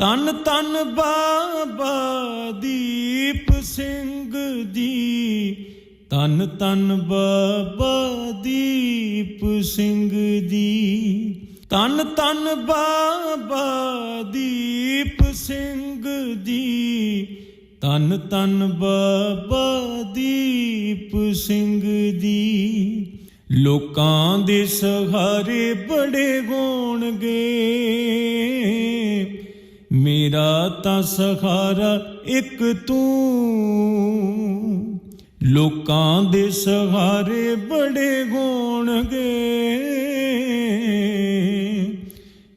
ਤਨ ਤਨ ਬਾਬਾ ਦੀਪ ਸਿੰਘ ਜੀ। ਤਨ ਤਨ ਬਾਬਾ ਦੀਪ ਸਿੰਘ ਜੀ। ਤਨ ਤਨ ਬਾਬਾ ਦੀਪ ਸਿੰਘ ਜੀ। ਤਨ ਤਨ ਬਾਬਾ ਦੀਪ ਸਿੰਘ ਜੀ। ਲੋਕਾਂ ਦੇ ਸਹਾਰੇ ਬੜੇ ਹੋਣਗੇ। ਮੇਰਾ ਤਾਂ ਸਹਾਰਾ ਇੱਕ ਤੂੰ। ਲੋਕਾਂ ਦੇ ਸਹਾਰੇ ਬੜੇ ਹੋਣਗੇ।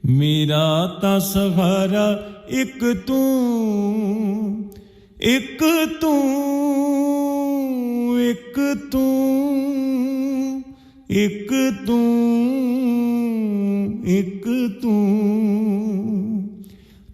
ਮੇਰਾ ਤਾਂ ਸਹਾਰਾ ਇੱਕ ਤੂੰ। ਇੱਕ ਤੂੰ ਇੱਕ ਤੂੰ। ਇੱਕ ਤੂੰ ਇੱਕ ਤੂੰ।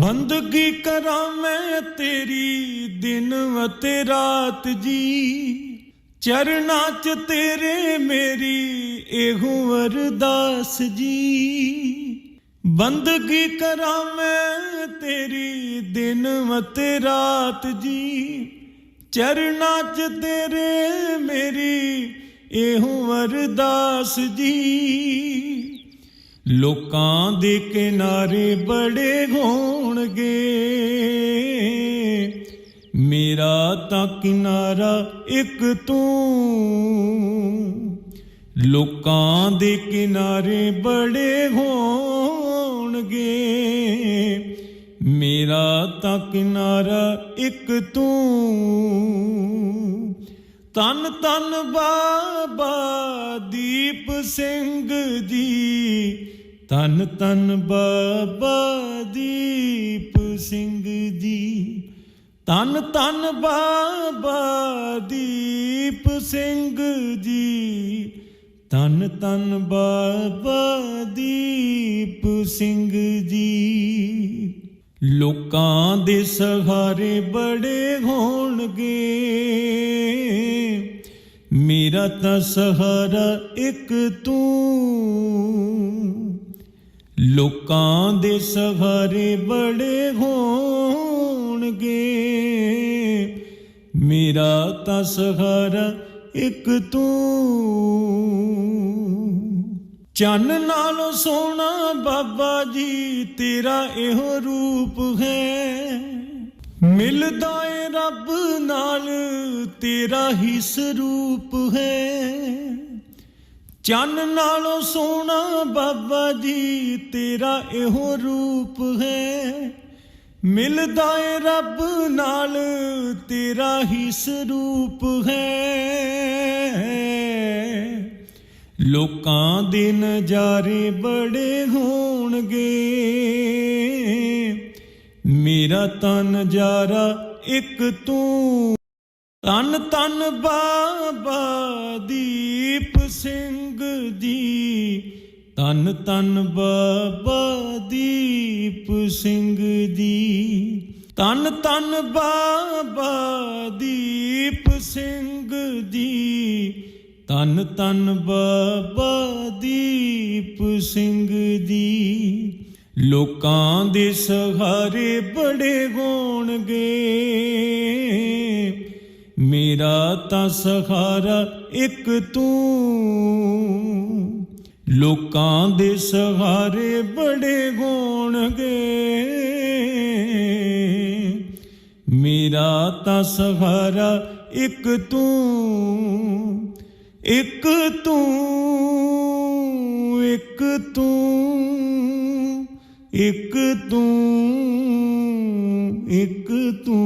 ਬੰਦਗੀ ਕਰਾਂ ਮੈਂ ਤੇਰੀ ਦਿਨ ਅਤੇ ਰਾਤ ਜੀ। ਚਰਨਾਂ 'ਚ ਤੇਰੇ ਮੇਰੀ ਇਹੋ ਅਰਦਾਸ ਜੀ। ਬੰਦਗੀ ਕਰਾਂ ਮੈਂ ਤੇਰੀ ਦਿਨ ਅਤੇ ਰਾਤ ਜੀ। ਚਰਨਾਂ 'ਚ ਤੇਰੇ ਮੇਰੀ ਇਹੋ ਅਰਦਾਸ ਜੀ। ਲੋਕਾਂ ਦੇ ਕਿਨਾਰੇ ਬੜੇ ਹੋਣਗੇ। ਮੇਰਾ ਤਾਂ ਕਿਨਾਰਾ ਇੱਕ ਤੂੰ। ਲੋਕਾਂ ਦੇ ਕਿਨਾਰੇ ਬੜੇ ਹੋਣਗੇ। ਮੇਰਾ ਤਾਂ ਕਿਨਾਰਾ ਇੱਕ ਤੂੰ। ਤਨ ਤਨ ਬਾਬਾ ਦੀਪ ਸਿੰਘ ਜੀ। ਤਨ ਤਨ ਬਾਬਾ ਦੀਪ ਸਿੰਘ ਜੀ। ਤਨ ਤਨ ਬਾਬਾ ਦੀਪ ਸਿੰਘ ਜੀ। ਤਨ ਤਨ ਬਾਬਾ ਦੀਪ ਸਿੰਘ ਜੀ। ਲੋਕਾਂ ਦੇ ਸਹਾਰੇ ਬੜੇ ਹੋਣਗੇ। ਮੇਰਾ ਤਾਂ ਸਹਾਰਾ ਇੱਕ ਤੂੰ। ਲੋਕਾਂ ਦੇ ਸਹਾਰੇ ਬੜੇ ਹੋਣਗੇ। ਮੇਰਾ ਤਾਂ ਸਹਾਰਾ ਇੱਕ ਤੂੰ। ਚੰਨ ਨਾਲੋਂ ਸੋਹਣਾ ਬਾਬਾ ਜੀ, ਤੇਰਾ ਇਹੋ ਰੂਪ ਹੈ। ਮਿਲਦਾ ਏ ਰੱਬ ਨਾਲ, ਤੇਰਾ ਹੀ ਸਰੂਪ ਹੈ। ਚੰਨ ਨਾਲੋਂ ਸੋਹਣਾ ਬਾਬਾ ਜੀ, ਤੇਰਾ ਇਹੋ ਰੂਪ ਹੈ। ਮਿਲਦਾ ਏ ਰੱਬ ਨਾਲ, ਤੇਰਾ ਹੀ ਸਰੂਪ ਹੈ। ਲੋਕਾਂ ਦੇ ਨਜ਼ਾਰੇ ਬੜੇ ਹੋਣਗੇ। ਮੇਰਾ ਤਾਂ ਨਜ਼ਾਰਾ ਇੱਕ ਤੂੰ ਤਨ ਤਨ ਬਾਬਾ ਦੀਪ ਸਿੰਘ ਜੀ। ਤਨ ਤਨ ਬਾਬਾ ਦੀਪ ਸਿੰਘ ਜੀ। ਤਨ ਤਨ ਬਾਬਾ ਦੀਪ ਸਿੰਘ ਜੀ। ਤਨ ਤਨ ਬਾਬਾ ਦੀਪ ਸਿੰਘ ਜੀ। ਲੋਕਾਂ ਦੇ ਸਹਾਰੇ ਬੜੇ ਹੋਣਗੇ। ਮੇਰਾ ਤਾਂ ਸਹਾਰਾ ਇੱਕ ਤੂੰ। ਲੋਕਾਂ ਦੇ ਸਹਾਰੇ ਬੜੇ ਹੋਣਗੇ। ਮੇਰਾ ਤਾਂ ਸਹਾਰਾ ਇੱਕ ਤੂੰ। ਇੱਕ ਤੂੰ ਇੱਕ ਤੂੰ ਇੱਕ ਤੂੰ ਇੱਕ ਤੂੰ।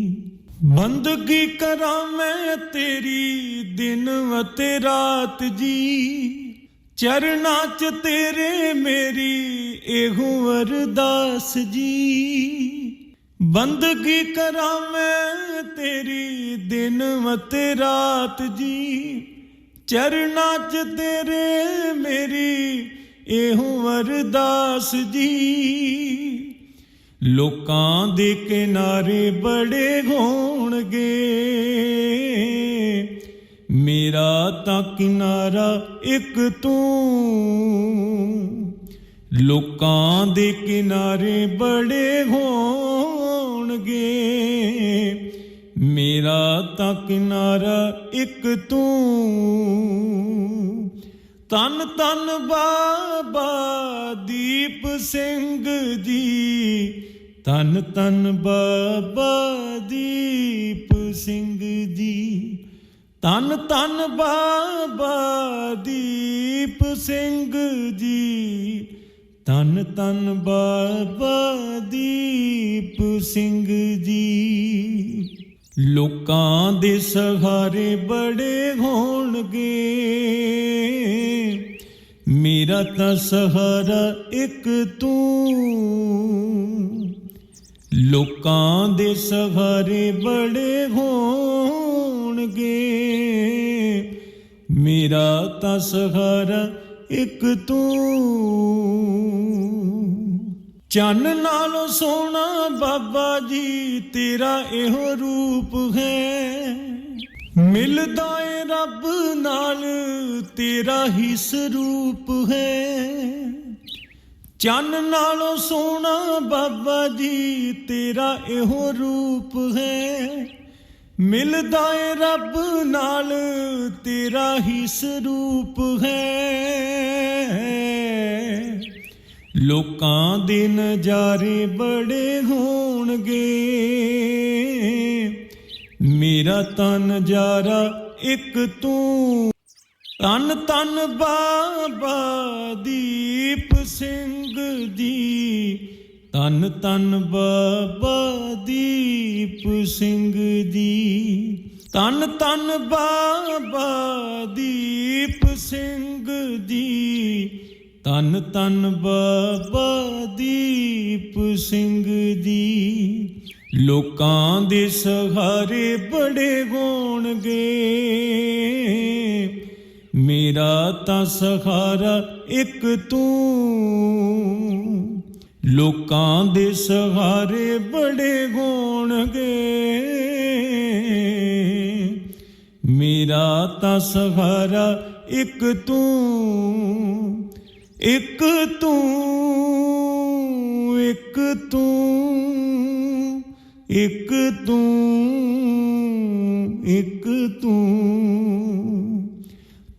ਬੰਦਗੀ ਕਰਾਂ ਮੈਂ ਤੇਰੀ ਦਿਨ ਅਤੇ ਰਾਤ ਜੀ। ਚਰਨਾਂ ਚ ਤੇਰੇ ਮੇਰੀ ਇਹੋ ਅਰਦਾਸ ਜੀ। ਬੰਦਗੀ ਕਰਾਂ ਮੈਂ ਤੇਰੀ ਦਿਨ ਅਤੇ ਰਾਤ ਜੀ। ਚਰਨਾਂ ਚ ਤੇਰੇ ਮੇਰੀ ਇਹੋ ਅਰਦਾਸ ਜੀ। ਲੋਕਾਂ ਦੇ ਕਿਨਾਰੇ ਬੜੇ ਹੋਣਗੇ। ਮੇਰਾ ਤਾਂ ਕਿਨਾਰਾ ਇੱਕ ਤੂੰ। ਲੋਕਾਂ ਦੇ ਕਿਨਾਰੇ ਬੜੇ ਹੋਣਗੇ। ਮੇਰਾ ਤਾਂ ਕਿਨਾਰਾ ਇੱਕ ਤੂੰ। ਤਨ ਤਨ ਬਾਬਾ ਦੀਪ ਸਿੰਘ ਜੀ। ਤਨ ਤਨ ਬਾਬਾ ਦੀਪ ਸਿੰਘ ਜੀ। ਤਨ ਤਨ ਬਾਬਾ ਦੀਪ ਸਿੰਘ ਜੀ। ਤਨ ਤਨ ਬਾਬਾ ਦੀਪ ਸਿੰਘ ਜੀ। ਲੋਕਾਂ ਦੇ ਸਹਾਰੇ ਬੜੇ ਹੋਣਗੇ। ਮੇਰਾ ਤਾਂ ਸਹਾਰਾ ਇੱਕ ਤੂੰ। ਲੋਕਾਂ ਦੇ ਸਹਾਰੇ ਬੜੇ ਹੋਣਗੇ। ਮੇਰਾ ਤਾਂ ਸਹਾਰਾ ਇੱਕ ਤੂੰ। ਚੰਨ ਨਾਲੋਂ ਸੋਹਣਾ ਬਾਬਾ ਜੀ, ਤੇਰਾ ਇਹੋ ਰੂਪ ਹੈ। ਮਿਲਦਾ ਏ ਰੱਬ ਨਾਲ, ਤੇਰਾ ਹੀ ਸਰੂਪ ਹੈ। ਚੰਨ ਨਾਲੋਂ ਸੋਹਣਾ ਬਾਬਾ ਜੀ, ਤੇਰਾ ਇਹੋ ਰੂਪ ਹੈ। ਮਿਲਦਾ ਏ ਰੱਬ ਨਾਲ, ਤੇਰਾ ਹੀ ਸਰੂਪ ਹੈ। ਲੋਕਾਂ ਦੇ ਨਜ਼ਾਰੇ ਬੜੇ ਹੋਣਗੇ। ਮੇਰਾ ਤਾਂ ਨਜ਼ਾਰਾ ਇੱਕ ਤੂੰ ਤਨ ਤਨ ਬਾਬਾ ਦੀਪ ਸਿੰਘ ਜੀ। ਤਨ ਤਨ ਬਾਬਾ ਦੀਪ ਸਿੰਘ ਜੀ। ਤਨ ਤਨ ਬਾਬਾ ਦੀਪ ਸਿੰਘ ਜੀ। ਤਨ ਤਨ ਬਾਬਾ ਦੀਪ ਸਿੰਘ ਜੀ। ਲੋਕਾਂ ਦੇ ਸਹਾਰੇ ਬੜੇ ਹੋਣਗੇ। ਮੇਰਾ ਤਾਂ ਸਹਾਰਾ ਇੱਕ ਤੂੰ। ਲੋਕਾਂ ਦੇ ਸਹਾਰੇ ਬੜੇ ਹੋਣਗੇ। ਮੇਰਾ ਤਾਂ ਸਹਾਰਾ ਇੱਕ ਤੂੰ। ਇੱਕ ਤੂੰ ਇੱਕ ਤੂੰ। ਇੱਕ ਤੂੰ ਇੱਕ ਤੂੰ।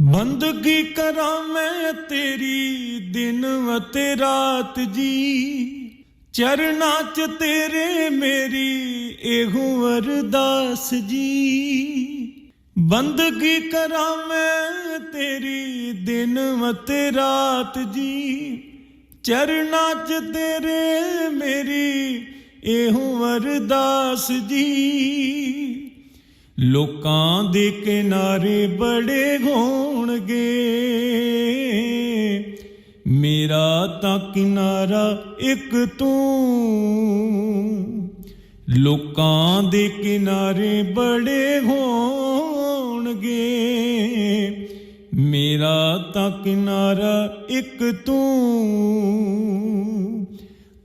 ਬੰਦਗੀ ਕਰਾਂ ਮੈਂ ਤੇਰੀ ਦਿਨ ਅਤੇ ਰਾਤ ਜੀ। ਚਰਨਾਂ ਚ ਤੇਰੇ ਮੇਰੀ ਇਹੋ ਅਰਦਾਸ ਜੀ। ਬੰਦਗੀ ਕਰਾਂ ਮੈਂ ਤੇਰੀ ਦਿਨ ਅਤੇ ਰਾਤ ਜੀ। ਚਰਨਾਂ ਚ ਤੇਰੇ ਮੇਰੀ ਇਹੋ ਅਰਦਾਸ ਜੀ। ਲੋਕਾਂ ਦੇ ਕਿਨਾਰੇ ਬੜੇ ਹੋਣਗੇ। ਮੇਰਾ ਤਾਂ ਕਿਨਾਰਾ ਇੱਕ ਤੂੰ। ਲੋਕਾਂ ਦੇ ਕਿਨਾਰੇ ਬੜੇ ਹੋਣਗੇ। ਮੇਰਾ ਤਾਂ ਕਿਨਾਰਾ ਇੱਕ ਤੂੰ।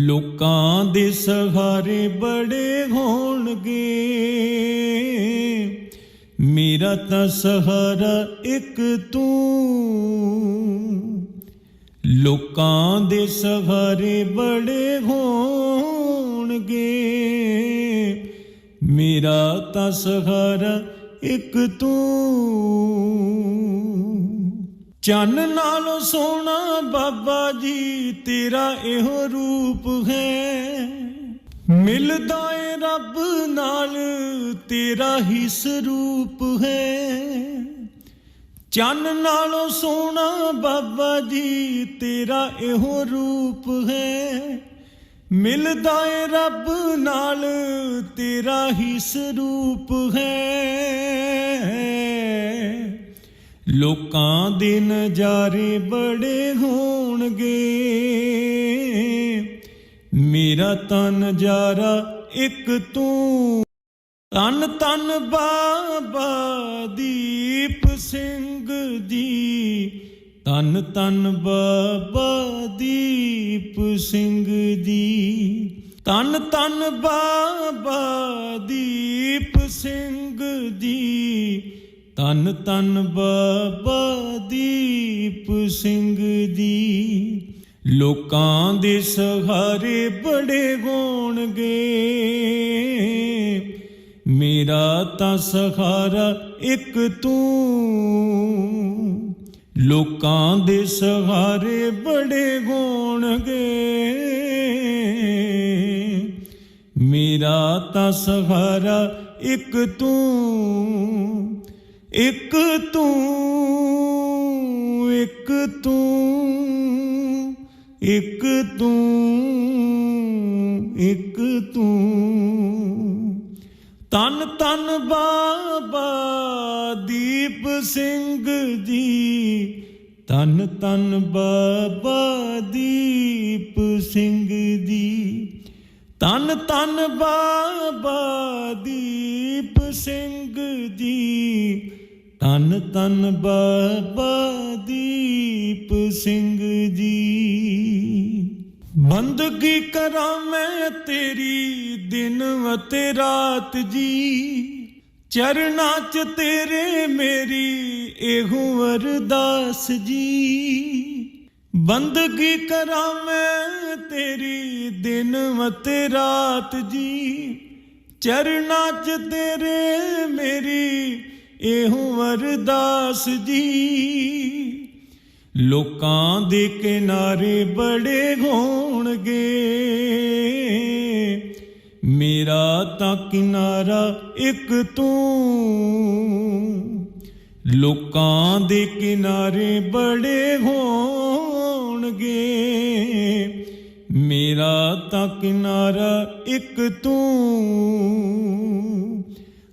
ਲੋਕਾਂ ਦੇ ਸਹਾਰੇ ਬੜੇ ਹੋਣਗੇ। ਮੇਰਾ ਤਾਂ ਸਹਾਰਾ ਇੱਕ ਤੂੰ। ਲੋਕਾਂ ਦੇ ਸਹਾਰੇ ਬੜੇ ਹੋਣਗੇ। ਮੇਰਾ ਤਾਂ ਸਹਾਰਾ ਇੱਕ ਤੂੰ। ਚੰਨ ਨਾਲੋਂ ਸੋਹਣਾ ਬਾਬਾ ਜੀ ਤੇਰਾ ਇਹੋ ਰੂਪ ਹੈ। ਮਿਲਦਾ ਏ ਰੱਬ ਨਾਲ ਤੇਰਾ ਹੀ ਸਰੂਪ ਹੈ। ਚੰਨ ਨਾਲੋਂ ਸੋਹਣਾ ਬਾਬਾ ਜੀ ਤੇਰਾ ਇਹੋ ਰੂਪ ਹੈ। ਮਿਲਦਾ ਏ ਰੱਬ ਨਾਲ ਤੇਰਾ ਹੀ ਸਰੂਪ ਹੈ। ਲੋਕਾਂ ਦੇ ਨਜ਼ਾਰੇ ਬੜੇ ਹੋਣਗੇ। ਮੇਰਾ ਤਾਂ ਨਜ਼ਾਰਾ ਇੱਕ ਤੂੰ। ਤਨ ਤਨ ਬਾਬਾ ਦੀਪ ਸਿੰਘ ਦੀ ਤਨ ਤਨ ਬਾਬਾ ਦੀਪ ਸਿੰਘ ਦੀ ਤਨ ਤਨ ਬਾਬਾ ਦੀਪ ਸਿੰਘ ਦੀ ਤਨ ਤਨ ਬਾਬਾ ਦੀਪ ਸਿੰਘ ਦੀ ਲੋਕਾਂ ਦੇ ਸਹਾਰੇ ਬੜੇ ਹੋਣਗੇ। ਮੇਰਾ ਤਾਂ ਸਹਾਰਾ ਇੱਕ ਤੂੰ। ਲੋਕਾਂ ਦੇ ਸਹਾਰੇ ਬੜੇ ਹੋਣਗੇ। ਮੇਰਾ ਤਾਂ ਸਹਾਰਾ ਇੱਕ ਤੂੰ। ਇੱਕ ਤੂੰ ਇੱਕ ਤੂੰ ਇੱਕ ਤੂੰ ਇੱਕ ਤੂੰ। ਤਨ ਤਨ ਬਾਬਾ ਦੀਪ ਸਿੰਘ ਜੀ। ਤਨ ਤਨ ਬਾਬਾ ਦੀਪ ਸਿੰਘ ਜੀ। ਤਨ ਤਨ ਬਾਬਾ ਦੀਪ ਸਿੰਘ ਜੀ। ਤਨ ਤਨ ਬਾਬਾ ਦੀਪ ਸਿੰਘ ਜੀ। ਬੰਦਗੀ ਕਰਾਂ ਮੈਂ ਤੇਰੀ ਦਿਨ ਅਤੇ ਰਾਤ ਜੀ। ਚਰਨਾਂ ਚ ਤੇਰੇ ਮੇਰੀ ਇਹੋ ਅਰਦਾਸ ਜੀ। ਬੰਦਗੀ ਕਰਾਂ ਮੈਂ ਤੇਰੀ ਦਿਨ ਅਤੇ ਰਾਤ ਜੀ। ਚਰਨਾਂ ਚ ਤੇਰੇ ਮੇਰੀ ਇਹੋ ਅਰਦਾਸ ਜੀ। ਲੋਕਾਂ ਦੇ ਕਿਨਾਰੇ ਬੜੇ ਹੋਣਗੇ। ਮੇਰਾ ਤਾਂ ਕਿਨਾਰਾ ਇੱਕ ਤੂੰ। ਲੋਕਾਂ ਦੇ ਕਿਨਾਰੇ ਬੜੇ ਹੋਣਗੇ। ਮੇਰਾ ਤਾਂ ਕਿਨਾਰਾ ਇੱਕ ਤੂੰ।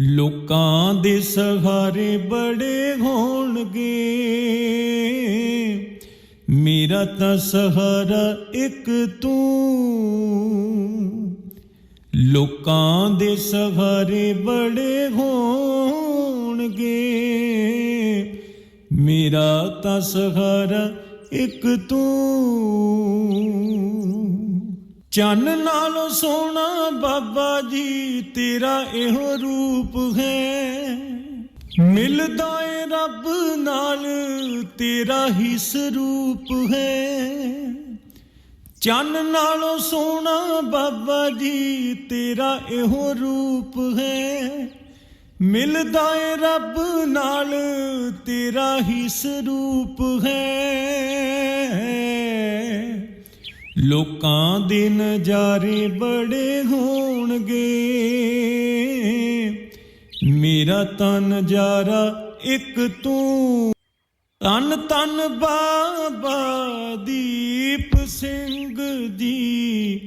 ਲੋਕਾਂ ਦੇ ਸਹਾਰੇ ਬੜੇ ਹੋਣਗੇ। ਮੇਰਾ ਤਾਂ ਸਹਾਰਾ ਇੱਕ ਤੂੰ। ਲੋਕਾਂ ਦੇ ਸਹਾਰੇ ਬੜੇ ਹੋਣਗੇ। ਮੇਰਾ ਤਾਂ ਸਹਾਰਾ ਇੱਕ ਤੂੰ। ਚੰਨ ਨਾਲੋਂ ਸੋਹਣਾ ਬਾਬਾ ਜੀ ਤੇਰਾ ਇਹੋ ਰੂਪ ਹੈ। ਮਿਲਦਾ ਏ ਰੱਬ ਨਾਲ ਤੇਰਾ ਹੀ ਸਰੂਪ ਹੈ। ਚੰਨ ਨਾਲੋਂ ਸੋਹਣਾ ਬਾਬਾ ਜੀ ਤੇਰਾ ਇਹੋ ਰੂਪ ਹੈ। ਮਿਲਦਾ ਏ ਰੱਬ ਨਾਲ ਤੇਰਾ ਹੀ ਸਰੂਪ ਹੈ। ਲੋਕਾਂ ਦੇ ਨਜ਼ਾਰੇ ਬੜੇ ਹੋਣਗੇ। ਮੇਰਾ ਤਾਂ ਨਜ਼ਾਰਾ ਇੱਕ ਤੂੰ। ਤਨ ਤਨ ਬਾਬਾ ਦੀਪ ਸਿੰਘ ਦੀ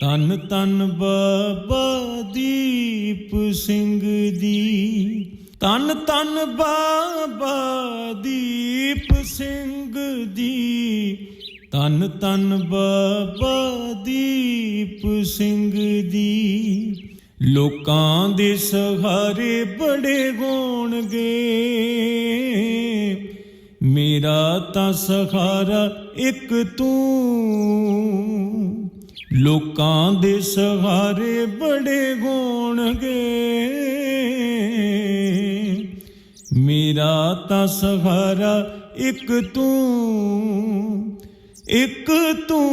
ਤਨ ਤਨ ਬਾਬਾ ਦੀਪ ਸਿੰਘ ਦੀ ਤਨ ਤਨ ਬਾਬਾ ਦੀਪ ਸਿੰਘ ਦੀ ਤਨ ਤਨ ਬਾਬਾ ਦੀਪ ਸਿੰਘ ਜੀ। ਲੋਕਾਂ ਦੇ ਸਹਾਰੇ ਬੜੇ ਹੋਣਗੇ। ਮੇਰਾ ਤਾਂ ਸਹਾਰਾ ਇੱਕ ਤੂੰ। ਲੋਕਾਂ ਦੇ ਸਹਾਰੇ ਬੜੇ ਹੋਣਗੇ। ਮੇਰਾ ਤਾਂ ਸਹਾਰਾ ਇੱਕ ਤੂੰ। ਇੱਕ ਤੂੰ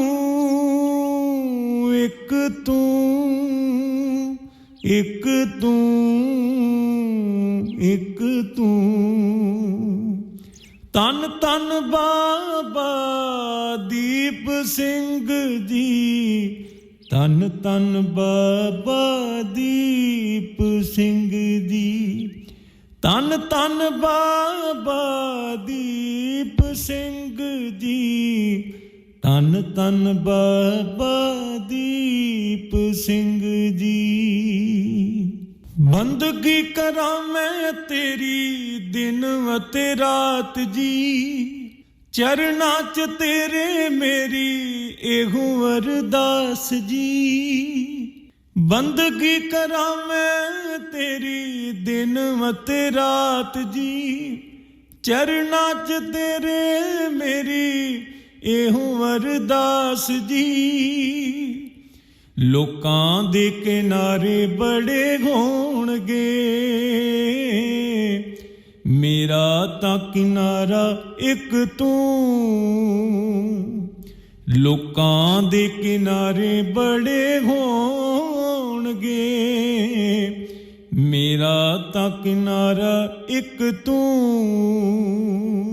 ਇੱਕ ਤੂੰ ਇੱਕ ਤੂੰ ਇੱਕ ਤੂੰ। ਤਨ ਤਨ ਬਾਬਾ ਦੀਪ ਸਿੰਘ ਜੀ। ਤਨ ਤਨ ਬਾਬਾ ਦੀਪ ਸਿੰਘ ਜੀ। ਤਨ ਤਨ ਬਾਬਾ ਦੀਪ ਸਿੰਘ ਜੀ। ਤਨ ਤਨ ਬਾਬਾ ਦੀਪ ਸਿੰਘ ਜੀ। ਬੰਦਗੀ ਕਰਾਂ ਮੈਂ ਤੇਰੀ ਦਿਨ ਅਤੇ ਰਾਤ ਜੀ। ਚਰਨਾਂ 'ਚ ਤੇਰੇ ਮੇਰੀ ਇਹੋ ਅਰਦਾਸ ਜੀ। ਬੰਦਗੀ ਕਰਾਂ ਮੈਂ ਤੇਰੀ ਦਿਨ ਅਤੇ ਰਾਤ ਜੀ। ਚਰਨਾਂ 'ਚ ਤੇਰੇ ਮੇਰੀ ਇਹੋ ਅਰਦਾਸ ਜੀ। ਲੋਕਾਂ ਦੇ ਕਿਨਾਰੇ ਬੜੇ ਹੋਣਗੇ। ਮੇਰਾ ਤਾਂ ਕਿਨਾਰਾ ਇੱਕ ਤੂੰ। ਲੋਕਾਂ ਦੇ ਕਿਨਾਰੇ ਬੜੇ ਹੋਣਗੇ। ਮੇਰਾ ਤਾਂ ਕਿਨਾਰਾ ਇੱਕ ਤੂੰ।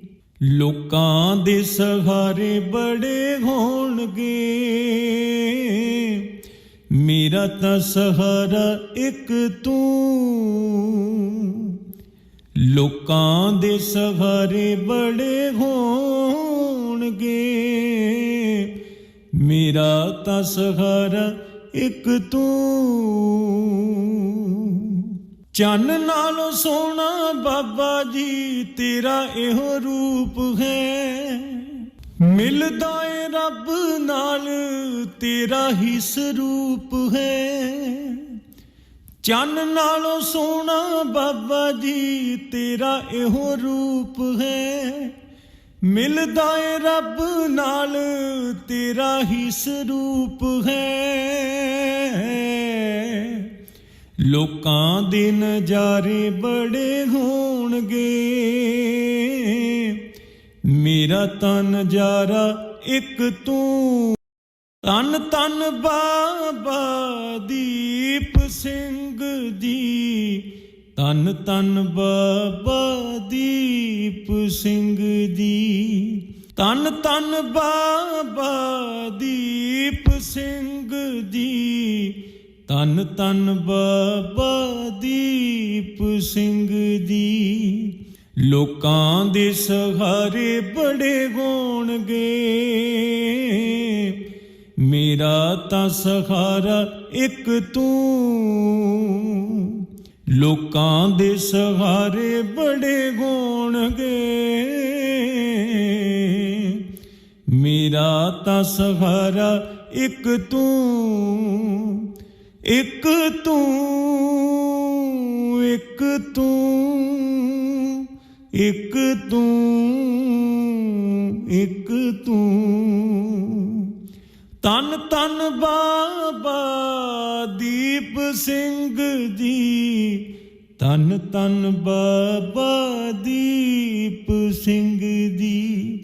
ਲੋਕਾਂ ਦੇ ਸਹਾਰੇ ਬੜੇ ਹੋਣਗੇ। ਮੇਰਾ ਤਾਂ ਸਹਾਰਾ ਇੱਕ ਤੂੰ। ਲੋਕਾਂ ਦੇ ਸਹਾਰੇ ਬੜੇ ਹੋਣਗੇ। ਮੇਰਾ ਤਾਂ ਸਹਾਰਾ ਇੱਕ ਤੂੰ। ਚੰਨ ਨਾਲੋਂ ਸੋਹਣਾ ਬਾਬਾ ਜੀ ਤੇਰਾ ਇਹੋ ਰੂਪ ਹੈ। ਮਿਲਦਾ ਏ ਰੱਬ ਨਾਲ ਤੇਰਾ ਹੀ ਸਰੂਪ ਹੈ। ਚੰਨ ਨਾਲੋਂ ਸੋਹਣਾ ਬਾਬਾ ਜੀ ਤੇਰਾ ਇਹੋ ਰੂਪ ਹੈ। ਮਿਲਦਾ ਏ ਰੱਬ ਨਾਲ ਤੇਰਾ ਹੀ ਸਰੂਪ ਹੈ। ਲੋਕਾਂ ਦੇ ਨਜ਼ਾਰੇ ਬੜੇ ਹੋਣਗੇ। ਮੇਰਾ ਤਾਂ ਨਜ਼ਾਰਾ ਇੱਕ ਤੂੰ। ਤਨ ਤਨ ਬਾਬਾ ਦੀਪ ਸਿੰਘ ਜੀ। ਤਨ ਤਨ ਬਾਬਾ ਦੀਪ ਸਿੰਘ ਜੀ। ਤਨ ਤਨ ਬਾਬਾ ਦੀਪ ਸਿੰਘ ਜੀ। ਤਨ ਤਨ ਬਾਬਾ ਦੀਪ ਸਿੰਘ ਜੀ। ਲੋਕਾਂ ਦੇ ਸਹਾਰੇ ਬੜੇ ਹੋਣਗੇ। ਮੇਰਾ ਤਾਂ ਸਹਾਰਾ ਇੱਕ ਤੂੰ। ਲੋਕਾਂ ਦੇ ਸਹਾਰੇ ਬੜੇ ਹੋਣਗੇ। ਮੇਰਾ ਤਾਂ ਸਹਾਰਾ ਇੱਕ ਤੂੰ। ਇੱਕ ਤੂੰ ਇੱਕ ਤੂੰ ਇੱਕ ਤੂੰ ਇੱਕ ਤੂੰ। ਤਨ ਤਨ ਬਾਬਾ ਦੀਪ ਸਿੰਘ ਜੀ। ਤਨ ਤਨ ਬਾਬਾ ਦੀਪ ਸਿੰਘ ਜੀ।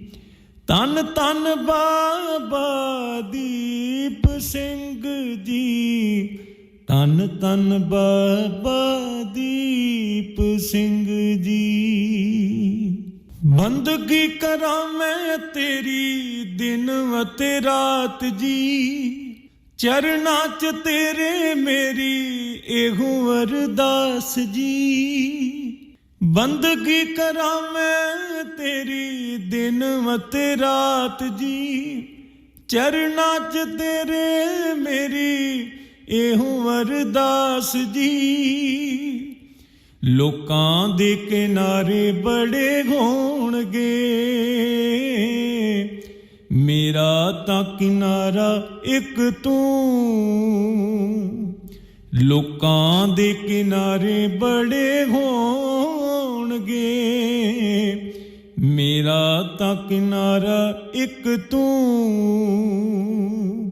ਤਨ ਤਨ ਬਾਬਾ ਦੀਪ ਸਿੰਘ ਜੀ। ਤਨ ਤਨ ਬਾਬਾ ਦੀਪ ਸਿੰਘ ਜੀ। ਬੰਦਗੀ ਕਰਾਂ ਮੈਂ ਤੇਰੀ ਦਿਨ ਅਤੇ ਰਾਤ ਜੀ। ਚਰਨਾਂ ਚ ਤੇਰੇ ਮੇਰੀ ਇਹੋ ਅਰਦਾਸ ਜੀ। ਬੰਦਗੀ ਕਰਾਂ ਮੈਂ ਤੇਰੀ ਦਿਨ ਅਤੇ ਰਾਤ ਜੀ। ਚਰਨਾਂ ਚ ਤੇਰੇ ਮੇਰੀ ਇਹੋ ਅਰਦਾਸ ਜੀ। ਲੋਕਾਂ ਦੇ ਕਿਨਾਰੇ ਬੜੇ ਹੋਣਗੇ। ਮੇਰਾ ਤਾਂ ਕਿਨਾਰਾ ਇੱਕ ਤੂੰ। ਲੋਕਾਂ ਦੇ ਕਿਨਾਰੇ ਬੜੇ ਹੋਣਗੇ। ਮੇਰਾ ਤਾਂ ਕਿਨਾਰਾ ਇੱਕ ਤੂੰ।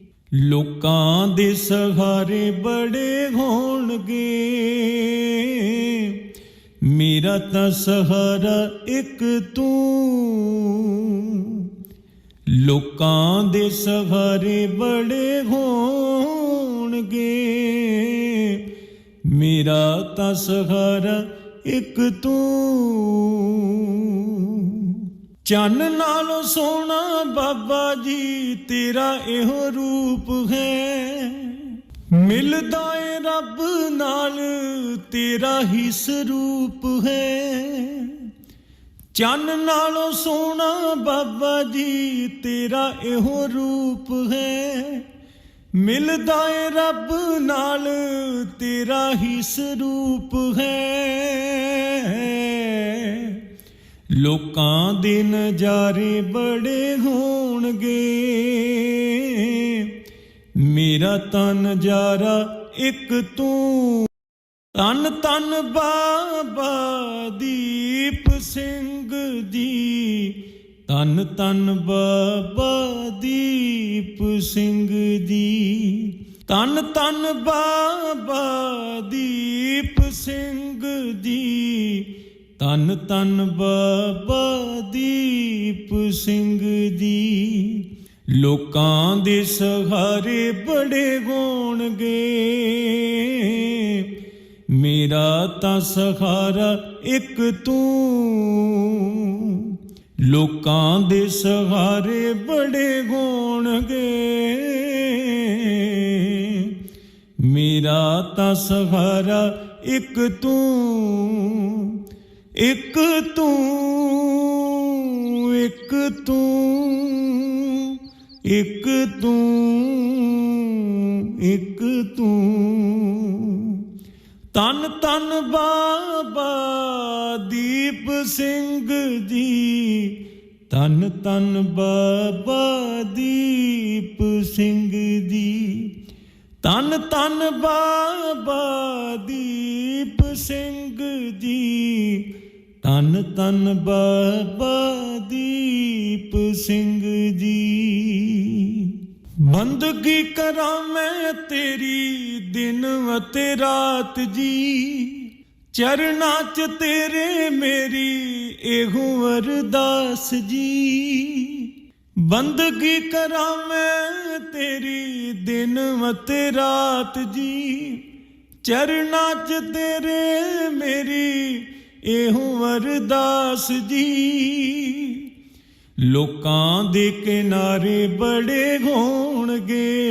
ਲੋਕਾਂ ਦੇ ਸਹਾਰੇ ਬੜੇ ਹੋਣਗੇ। ਮੇਰਾ ਤਾਂ ਸਹਾਰਾ ਇੱਕ ਤੂੰ। ਲੋਕਾਂ ਦੇ ਸਹਾਰੇ ਬੜੇ ਹੋਣਗੇ। ਮੇਰਾ ਤਾਂ ਸਹਾਰਾ ਇੱਕ ਤੂੰ। ਚੰਨ ਨਾਲੋਂ ਸੋਹਣਾ ਬਾਬਾ ਜੀ ਤੇਰਾ ਇਹੋ ਰੂਪ ਹੈ। ਮਿਲਦਾ ਏ ਰੱਬ ਨਾਲ ਤੇਰਾ ਹੀ ਸਰੂਪ ਹੈ। ਚੰਨ ਨਾਲੋਂ ਸੋਹਣਾ ਬਾਬਾ ਜੀ ਤੇਰਾ ਇਹੋ ਰੂਪ ਹੈ। ਮਿਲਦਾ ਏ ਰੱਬ ਨਾਲ ਤੇਰਾ ਹੀ ਸਰੂਪ ਹੈ। ਲੋਕਾਂ ਦੇ ਨਜ਼ਾਰੇ ਬੜੇ ਹੋਣਗੇ। ਮੇਰਾ ਤਾਂ ਨਜ਼ਾਰਾ ਇੱਕ ਤੂੰ। ਤਨ ਤਨ ਬਾਬਾ ਦੀਪ ਸਿੰਘ ਦੀ ਤਨ ਤਨ ਬਾਬਾ ਦੀਪ ਸਿੰਘ ਦੀ ਤਨ ਤਨ ਬਾਬਾ ਦੀਪ ਸਿੰਘ ਦੀ ਤਨ ਤਨ ਬਾਬਾ ਦੀਪ ਸਿੰਘ ਜੀ। ਲੋਕਾਂ ਦੇ ਸਹਾਰੇ ਬੜੇ ਹੋਣਗੇ। ਮੇਰਾ ਤਾਂ ਸਹਾਰਾ ਇੱਕ ਤੂੰ। ਲੋਕਾਂ ਦੇ ਸਹਾਰੇ ਬੜੇ ਹੋਣਗੇ। ਮੇਰਾ ਤਾਂ ਸਹਾਰਾ ਇੱਕ ਤੂੰ। ਇੱਕ ਤੂੰ ਇੱਕ ਤੂੰ ਇੱਕ ਤੂੰ ਇੱਕ ਤੂੰ। ਤਨ ਤਨ ਬਾਬਾ ਦੀਪ ਸਿੰਘ ਜੀ। ਤਨ ਤਨ ਬਾਬਾ ਦੀਪ ਸਿੰਘ ਜੀ। ਤਨ ਤਨ ਬਾਬਾ ਦੀਪ ਸਿੰਘ ਜੀ। ਤਨ ਤਨ ਬਾਬਾ ਦੀਪ ਸਿੰਘ ਜੀ। ਬੰਦਗੀ ਕਰਾਂ ਮੈਂ ਤੇਰੀ ਦਿਨ ਅਤੇ ਰਾਤ ਜੀ। ਚਰਨਾਂ ਚ ਤੇਰੇ ਮੇਰੀ ਇਹੋ ਅਰਦਾਸ ਜੀ। ਬੰਦਗੀ ਕਰਾਂ ਮੈਂ ਤੇਰੀ ਦਿਨ ਅਤੇ ਰਾਤ ਜੀ। ਚਰਨਾਂ ਚ ਤੇਰੇ ਮੇਰੀ ਇਹੋ ਅਰਦਾਸ ਜੀ। ਲੋਕਾਂ ਦੇ ਕਿਨਾਰੇ ਬੜੇ ਹੋਣਗੇ।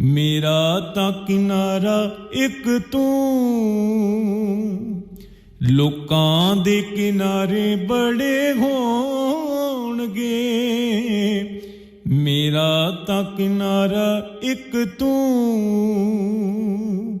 ਮੇਰਾ ਤਾਂ ਕਿਨਾਰਾ ਇੱਕ ਤੂੰ। ਲੋਕਾਂ ਦੇ ਕਿਨਾਰੇ ਬੜੇ ਹੋਣਗੇ। ਮੇਰਾ ਤਾਂ ਕਿਨਾਰਾ ਇੱਕ ਤੂੰ।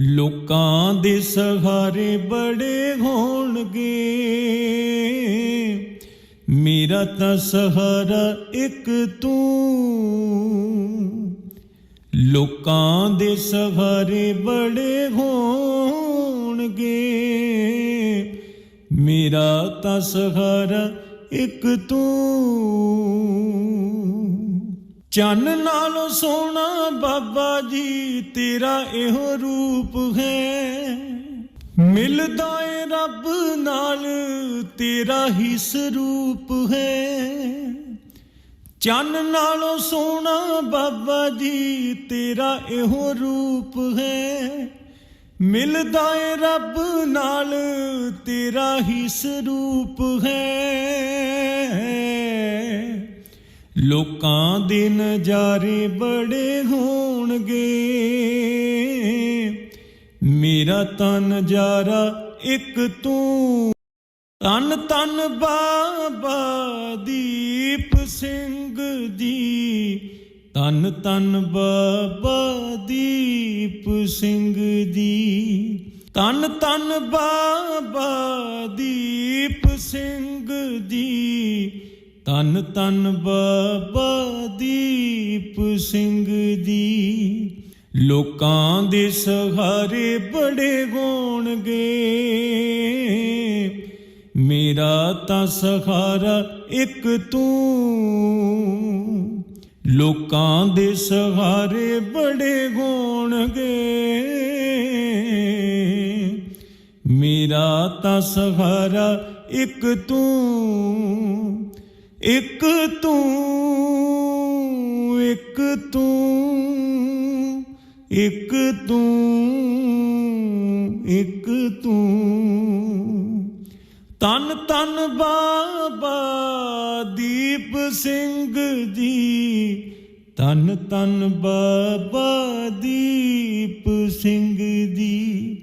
ਲੋਕਾਂ ਦੇ ਸਹਾਰੇ ਬੜੇ ਹੋਣਗੇ। ਮੇਰਾ ਤਾਂ ਸਹਾਰਾ ਇੱਕ ਤੂੰ। ਲੋਕਾਂ ਦੇ ਸਹਾਰੇ ਬੜੇ ਹੋਣਗੇ। ਮੇਰਾ ਤਾਂ ਸਹਾਰਾ ਇੱਕ ਤੂੰ। ਚੰਨ ਨਾਲੋਂ ਸੋਹਣਾ ਬਾਬਾ ਜੀ ਤੇਰਾ ਇਹੋ ਰੂਪ ਹੈ। ਮਿਲਦਾ ਏ ਰੱਬ ਨਾਲ ਤੇਰਾ ਹੀ ਸਰੂਪ ਹੈ। ਚੰਨ ਨਾਲੋਂ ਸੋਹਣਾ ਬਾਬਾ ਜੀ ਤੇਰਾ ਇਹੋ ਰੂਪ ਹੈ। ਮਿਲਦਾ ਏ ਰੱਬ ਨਾਲ ਤੇਰਾ ਹੀ ਸਰੂਪ ਹੈ। ਲੋਕਾਂ ਦੇ ਨਜ਼ਾਰੇ ਬੜੇ ਹੋਣਗੇ। ਮੇਰਾ ਤਾਂ ਨਜ਼ਾਰਾ ਇੱਕ ਤੂੰ। ਤਨ ਤਨ ਬਾਬਾ ਦੀਪ ਸਿੰਘ ਜੀ। ਤਨ ਤਨ ਬਾਬਾ ਦੀਪ ਸਿੰਘ ਜੀ। ਤਨ ਤਨ ਬਾਬਾ ਦੀਪ ਸਿੰਘ ਜੀ। ਤਨ ਤਨ ਬਾਬਾ ਦੀਪ ਸਿੰਘ ਜੀ। ਲੋਕਾਂ ਦੇ ਸਹਾਰੇ ਬੜੇ ਹੋਣਗੇ। ਮੇਰਾ ਤਾਂ ਸਹਾਰਾ ਇੱਕ ਤੂੰ। ਲੋਕਾਂ ਦੇ ਸਹਾਰੇ ਬੜੇ ਹੋਣਗੇ। ਮੇਰਾ ਤਾਂ ਸਹਾਰਾ ਇੱਕ ਤੂੰ। ਇੱਕ ਤੂੰ ਇੱਕ ਤੂੰ ਇੱਕ ਤੂੰ ਇੱਕ ਤੂੰ। ਤਨ ਤਨ ਬਾਬਾ ਦੀਪ ਸਿੰਘ ਜੀ। ਤਨ ਤਨ ਬਾਬਾ ਦੀਪ ਸਿੰਘ ਜੀ।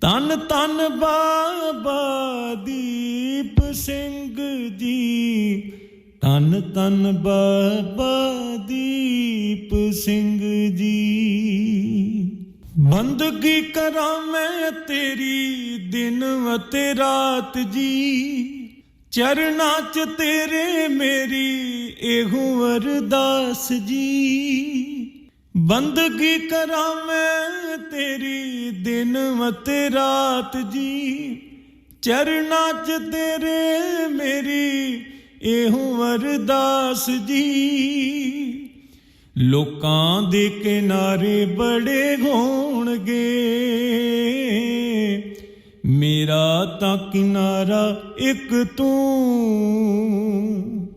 ਤਨ ਤਨ ਬਾਬਾ ਦੀਪ ਸਿੰਘ ਜੀ। ਤਨ ਤਨ ਬਾਬਾ ਦੀਪ ਸਿੰਘ ਜੀ। ਬੰਦਗੀ ਕਰਾਂ ਮੈਂ ਤੇਰੀ ਦਿਨ ਅਤੇ ਰਾਤ ਜੀ। ਚਰਨਾਂ 'ਚ ਤੇਰੇ ਮੇਰੀ ਇਹੋ ਅਰਦਾਸ ਜੀ। ਬੰਦਗੀ ਕਰਾਂ ਮੈਂ ਤੇਰੀ ਦਿਨ ਅਤੇ ਰਾਤ ਜੀ। ਚਰਨਾਂ 'ਚ ਤੇਰੇ ਮੇਰੀ ਇਹੋ ਅਰਦਾਸ ਜੀ। ਲੋਕਾਂ ਦੇ ਕਿਨਾਰੇ ਬੜੇ ਹੋਣਗੇ। ਮੇਰਾ ਤਾਂ ਕਿਨਾਰਾ ਇੱਕ ਤੂੰ।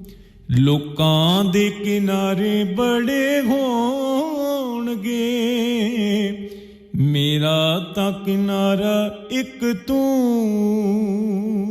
ਲੋਕਾਂ ਦੇ ਕਿਨਾਰੇ ਬੜੇ ਹੋਣਗੇ। ਮੇਰਾ ਤਾਂ ਕਿਨਾਰਾ ਇੱਕ ਤੂੰ।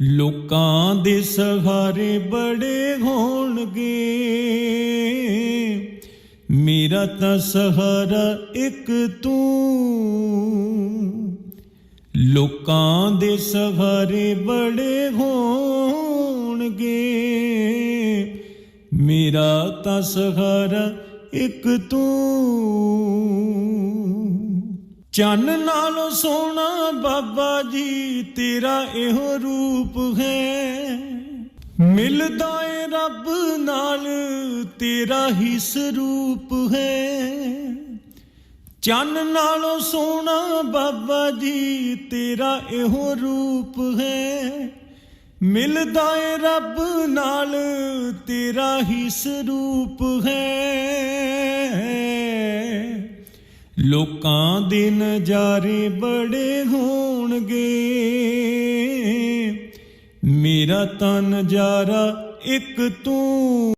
ਲੋਕਾਂ ਦੇ ਸਹਾਰੇ ਬੜੇ ਹੋਣਗੇ। ਮੇਰਾ ਤਾਂ ਸਹਾਰਾ ਇੱਕ ਤੂੰ। ਲੋਕਾਂ ਦੇ ਸਹਾਰੇ ਬੜੇ ਹੋਣਗੇ। ਮੇਰਾ ਤਾਂ ਸਹਾਰਾ ਇੱਕ ਤੂੰ। ਚੰਨ ਨਾਲੋਂ ਸੋਹਣਾ ਬਾਬਾ ਜੀ ਤੇਰਾ ਇਹੋ ਰੂਪ ਹੈ। ਮਿਲਦਾ ਏ ਰੱਬ ਨਾਲ, ਤੇਰਾ ਹੀ ਸਰੂਪ ਹੈ। ਚੰਨ ਨਾਲੋਂ ਸੋਹਣਾ ਬਾਬਾ ਜੀ ਤੇਰਾ ਇਹੋ ਰੂਪ ਹੈ। ਮਿਲਦਾ ਏ ਰੱਬ ਨਾਲ, ਤੇਰਾ ਹੀ ਸਰੂਪ ਹੈ। ਲੋਕਾਂ ਦੇ ਨਜ਼ਾਰੇ ਬੜੇ ਹੋਣਗੇ। ਮੇਰਾ ਤਾਂ ਨਜ਼ਾਰਾ ਇੱਕ ਤੂੰ